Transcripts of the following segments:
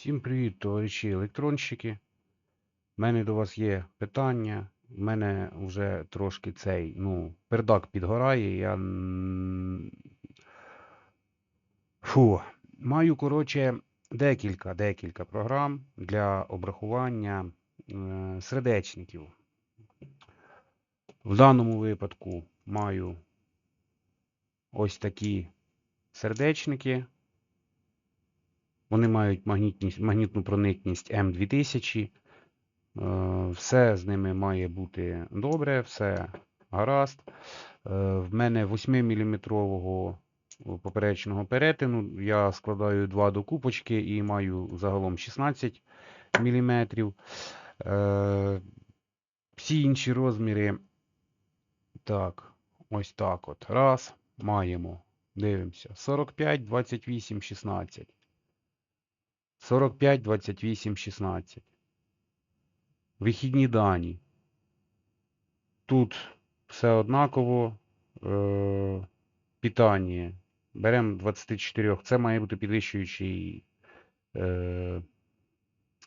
Всім привіт, товариші електронщики. У мене до вас є питання. У мене вже трошки цей, ну, пердак підгорає. Я. Фу. Маю, коротше, декілька, декілька програм для обрахування е, сердечників. В даному випадку маю ось такі сердечники. Вони мають магнітність, магнітну проникність М2000. Е, Все з ними має бути добре, все гаразд. Е, В мене 8-мм поперечного перетину. Я складаю два до купочки і маю загалом 16 мм. Всі інші розміри. Так, ось так от. Раз. Маємо. Дивимося. 45, 28, 16. 45, 28, 16. Вихідні дані. Тут все однаково. Е, питання. Беремо 24. Це має бути підвищуючий е,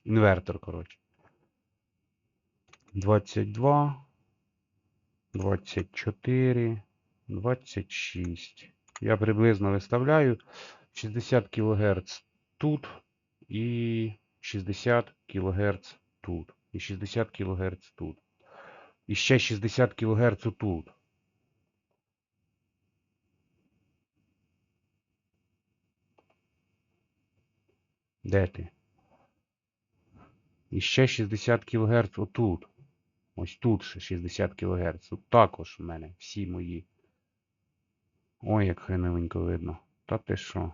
інвертор, коротше. 22, 24, 26. Я приблизно виставляю 60 кГц тут і 60 кГц тут. І 60 кГц тут. І ще 60 кГц тут. Де ти? І ще 60 кГц отут. Ось тут ще 60 кГц. Тут також в мене всі мої. Ой, як хреновенько видно. Та ти що?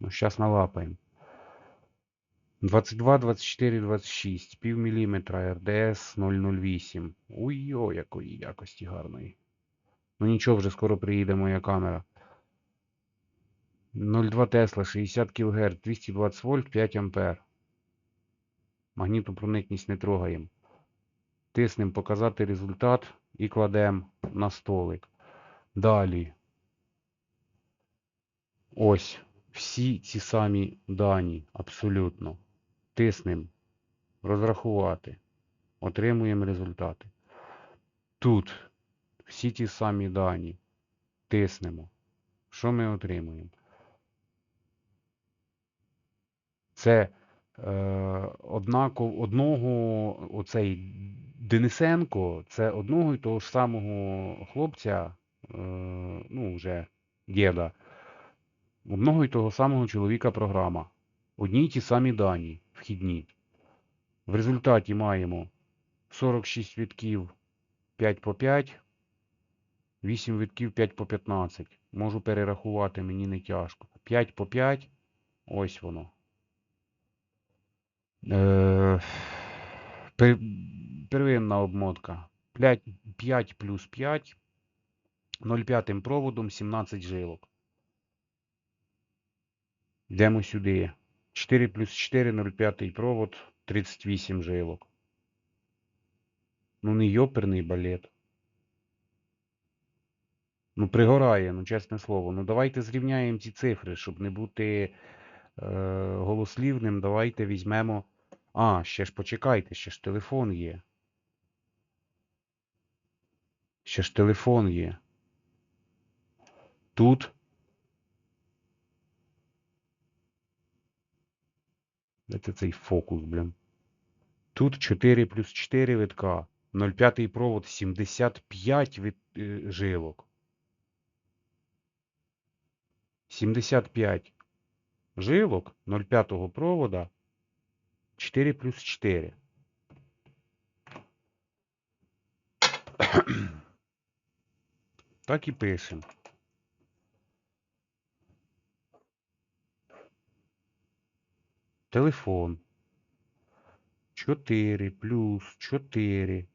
Ну, сейчас налапаємо. 22, 24, 26. Пів міліметра РДС 008. Ой-ой, якої якості гарної. Ну нічого, вже скоро приїде моя камера. 0,2 Тесла, 60 кГц, 220 вольт, 5 ампер. Магнітну проникність не трогаємо. Тиснемо показати результат і кладемо на столик. Далі. Ось. Всі ці самі дані. Абсолютно. Тиснемо. Розрахувати. Отримуємо результати. Тут всі ті самі дані. Тиснемо. Що ми отримуємо? Це е, однаково одного оцей Денисенко, це одного і того ж самого хлопця, е, ну, вже діда, одного і того самого чоловіка програма. Одні й ті самі дані вхідні. В результаті маємо 46 вітків 5 по 5, 8 вітків 5 по 15. Можу перерахувати, мені не тяжко. 5 по 5, ось воно. Е, Первинна обмотка. 5, 5 плюс 5. 0,5 проводом 17 жилок. Йдемо сюди. 4 плюс 4, 0,5 провод, 38 жилок. Ну не йоперний балет. Ну пригорає, ну чесне слово. Ну давайте зрівняємо ці цифри, щоб не бути е, голослівним. Давайте візьмемо. А, ще ж почекайте, ще ж телефон є. Ще ж телефон є. Тут. Це цей фокус, блін? Тут 4 плюс 4 витка. 0,5 провод 75 від, е, жилок. 75 жилок 0,5 провода 4 плюс 4. Так і пишемо. Телефон. 4 плюс 4.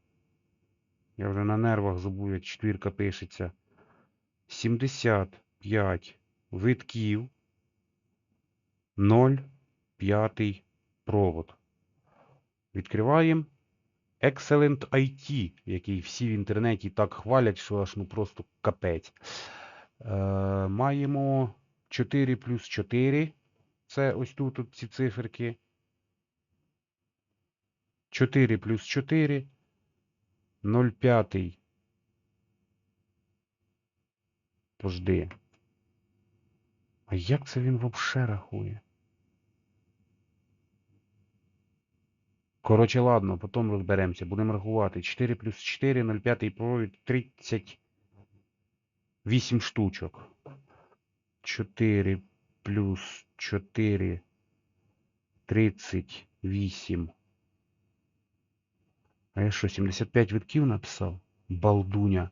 Я вже на нервах забув, як четвірка пишеться. 75 витків. 0,5 провод. Відкриваємо Excellent IT, який всі в інтернеті так хвалять, що аж ну просто капець. Е, маємо 4 плюс 4. Це ось тут от ці циферки. 4 плюс 4. 0,5. Пожди. А як це він взагалі рахує? Коротше, ладно, потім розберемося. Будемо рахувати. 4 плюс 4, 0,5 провід 38 штучок. 4 плюс 4 38. А я що, 75 витків написав? Балдуня.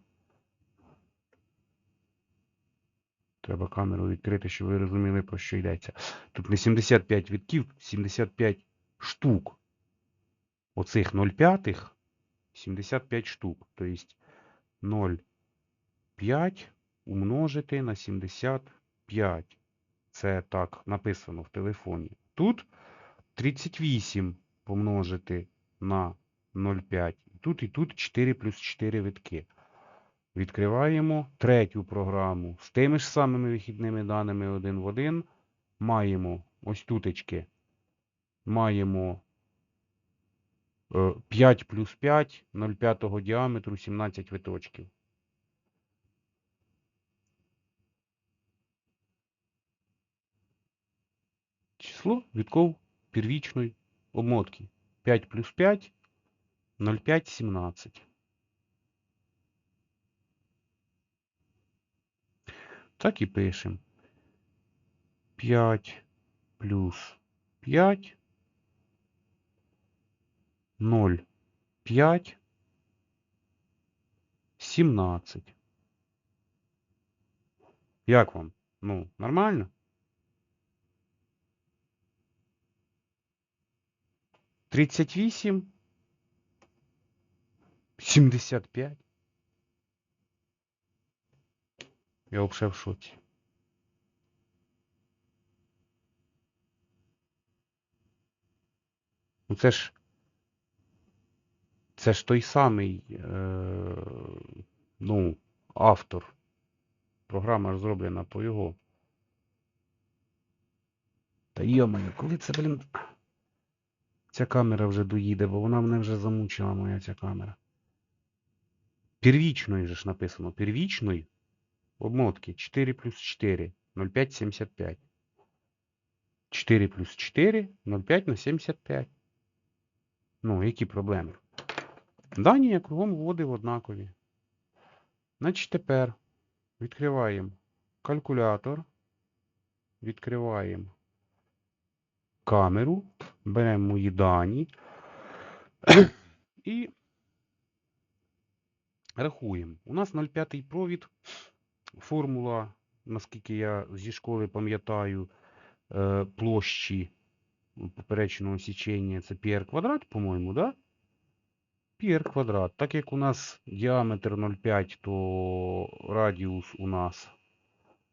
Треба камеру відкрити, щоб ви розуміли, про що йдеться. Тут не 75 витків, 75 штук. Оцих 0,5 75 штук. Тобто 0,5 умножити на 75. Це так написано в телефоні. Тут 38 помножити на 0,5. Тут і тут 4 плюс 4 витки. Відкриваємо третю програму. З тими ж самими вихідними даними один в один. Маємо ось тутечки. Маємо 5 плюс 5 0,5 діаметру 17 виточків. Число вітков первічної обмотки. 5 плюс 5 0,5 17. Так і пишемо. 5 плюс 5 0, 5, 17. Як вам? Ну, нормально? Тридцять вісім. Сімдесят п'ять. Я взагалі в шоці. Ну це ж це ж той самий е, ну, автор. Програма зроблена по його. Та йомаю, коли це, блін. Ця камера вже доїде, бо вона мене вже замучила, моя ця камера. Первічної же ж написано. Первічної обмотки 4 плюс 4, 0,575. 4 плюс 4, 0,5 на 75. Ну, які проблеми? Дані я кругом вводив однакові. Значить, тепер відкриваємо калькулятор, відкриваємо камеру, беремо мої дані і рахуємо. У нас 0,5 провід, формула, наскільки я зі школи пам'ятаю, е, площі поперечного січення це πr квадрат, по-моєму, да? πr квадрат. Так як у нас діаметр 0,5, то радіус у нас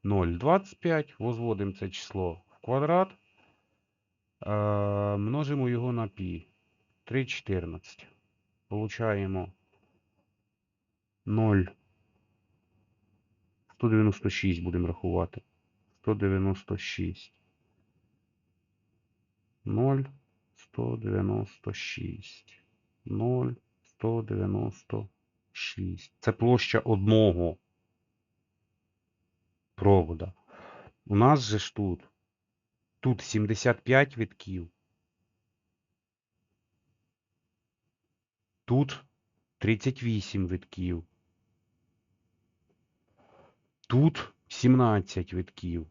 0,25. Возводимо це число в квадрат. Е, множимо його на π. 3,14. Получаємо 0. 196 будемо рахувати. 196. 0, 196. 0, 196. Це площа одного провода. У нас же ж тут. Тут 75 витків. Тут 38 витків. Тут 17 витків.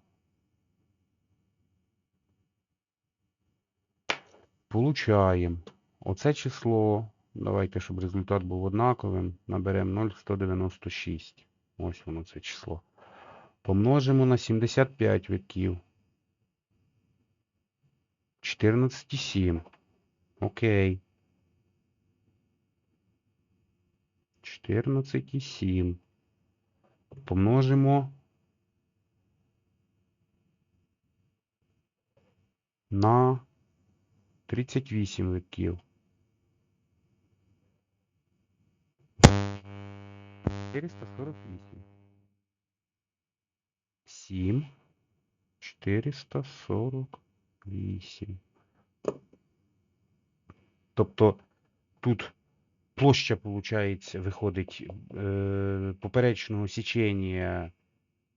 Получаємо оце число. Давайте, щоб результат був однаковим. Наберемо 0,196. Ось воно це число. Помножимо на 75 витків. 14,7. Окей. 14,7. Помножимо на 38 витків. 448. 7. 448. Тобто тут площа, виходить, виходить е, поперечного січення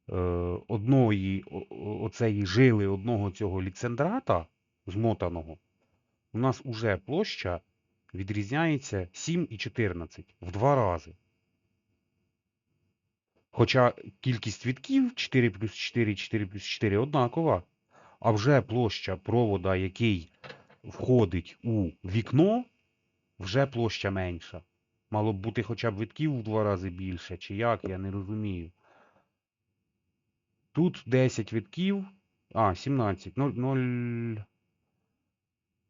е, одної оцеї жили одного цього ліцендрата змотаного, у нас уже площа відрізняється 7 і 14 в два рази. Хоча кількість вітків 4 плюс 4, 4 плюс 4 однакова, а вже площа провода, який входить у вікно, вже площа менша. Мало б бути хоча б витків в два рази більше, чи як, я не розумію. Тут 10 витків, а, 17, 0, 0,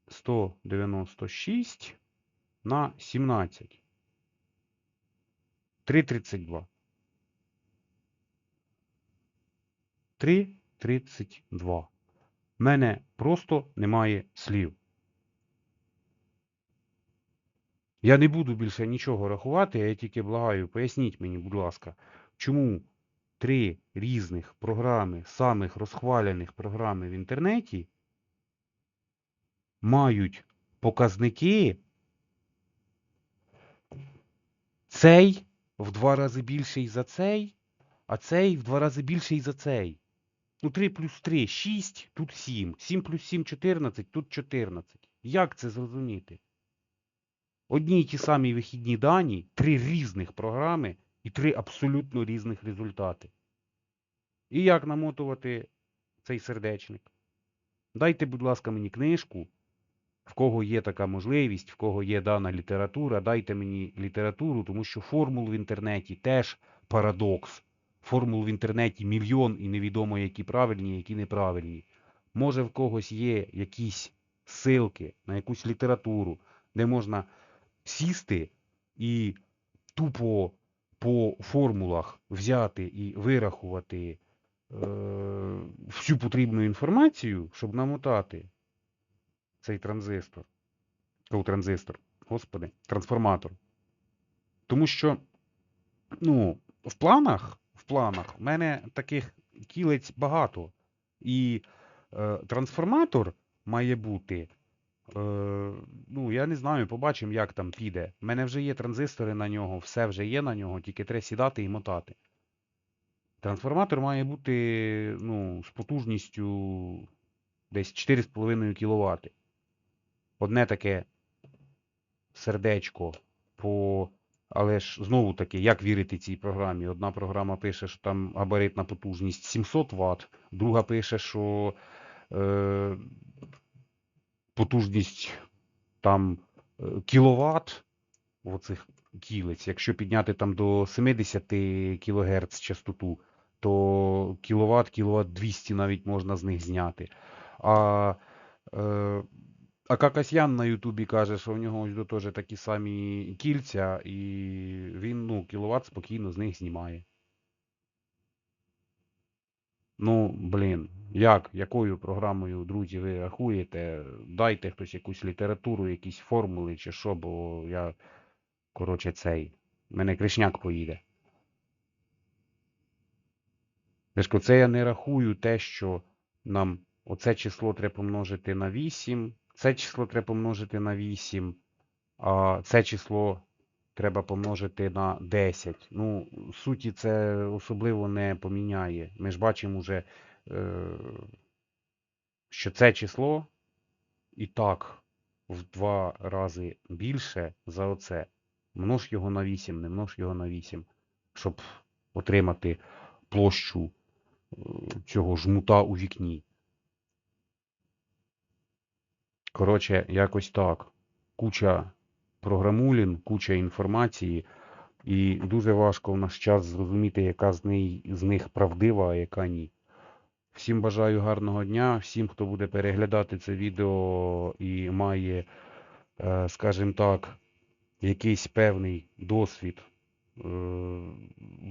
196 на 17. 3,32. 3,32. В мене просто немає слів. Я не буду більше нічого рахувати, я тільки благаю, поясніть мені, будь ласка, чому три різних програми, самих розхвалених програми в інтернеті мають показники цей в два рази більший за цей, а цей в два рази більший за цей. Ну 3 плюс 3 6, тут 7. 7 плюс 7 14, тут 14. Як це зрозуміти? Одні й ті самі вихідні дані, три різних програми і три абсолютно різних результати. І як намотувати цей сердечник? Дайте, будь ласка, мені книжку, в кого є така можливість, в кого є дана література, дайте мені літературу, тому що формул в інтернеті теж парадокс. Формул в інтернеті мільйон і невідомо, які правильні, які неправильні. Може в когось є якісь ссылки на якусь літературу, де можна сісти і тупо по формулах взяти і вирахувати е, всю потрібну інформацію, щоб намотати цей транзистор. О, транзистор, господи, трансформатор. Тому що, ну, в планах, в планах в мене таких кілець багато. І е, трансформатор має бути. Е, ну, я не знаю, побачимо, як там піде. У мене вже є транзистори на нього, все вже є на нього, тільки треба сідати і мотати. Трансформатор має бути ну, з потужністю десь 4,5 кВт. Одне таке сердечко по. Але ж знову таки, як вірити цій програмі? Одна програма пише, що там габаритна потужність 700 Вт, друга пише, що е, потужність там е, кіловат оцих кілець. Якщо підняти там до 70 кГц частоту, то кіловат, кіловат 200 навіть можна з них зняти. А, е, а Какасян на Ютубі каже, що в нього теж такі самі кільця, і він ну, кіловат спокійно з них знімає. Ну, блін, як, якою програмою, друзі, ви рахуєте? Дайте хтось якусь літературу, якісь формули чи що, бо я, коротше, цей. Мене кришняк поїде. Дешко, це я не рахую те, що нам оце число треба помножити на 8, це число треба помножити на 8, а це число треба помножити на 10. Ну, суті це особливо не поміняє. Ми ж бачимо вже, е, що це число і так в два рази більше за оце. Множ його на 8, не множ його на 8, щоб отримати площу е, цього жмута у вікні. Коротше, якось так. Куча програмулін, куча інформації, і дуже важко в наш час зрозуміти, яка з, неї, з них правдива, а яка ні. Всім бажаю гарного дня, всім, хто буде переглядати це відео і має, е, скажімо так, якийсь певний досвід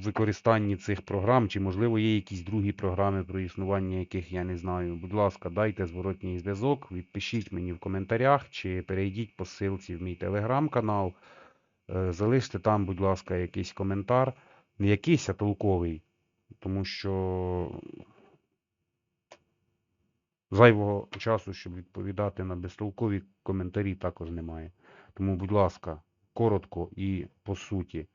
використанні цих програм, чи, можливо, є якісь другі програми, про існування яких я не знаю. Будь ласка, дайте зворотній зв'язок, відпишіть мені в коментарях, чи перейдіть по ссылці в мій телеграм-канал. Е, Залиште там, будь ласка, якийсь коментар. Не якийсь, а толковий. Тому що зайвого часу, щоб відповідати на безтолкові коментарі, також немає. Тому, будь ласка, коротко і по суті,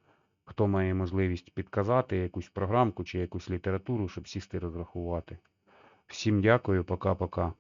хто має можливість підказати якусь програмку чи якусь літературу, щоб сісти розрахувати. Всім дякую, пока-пока.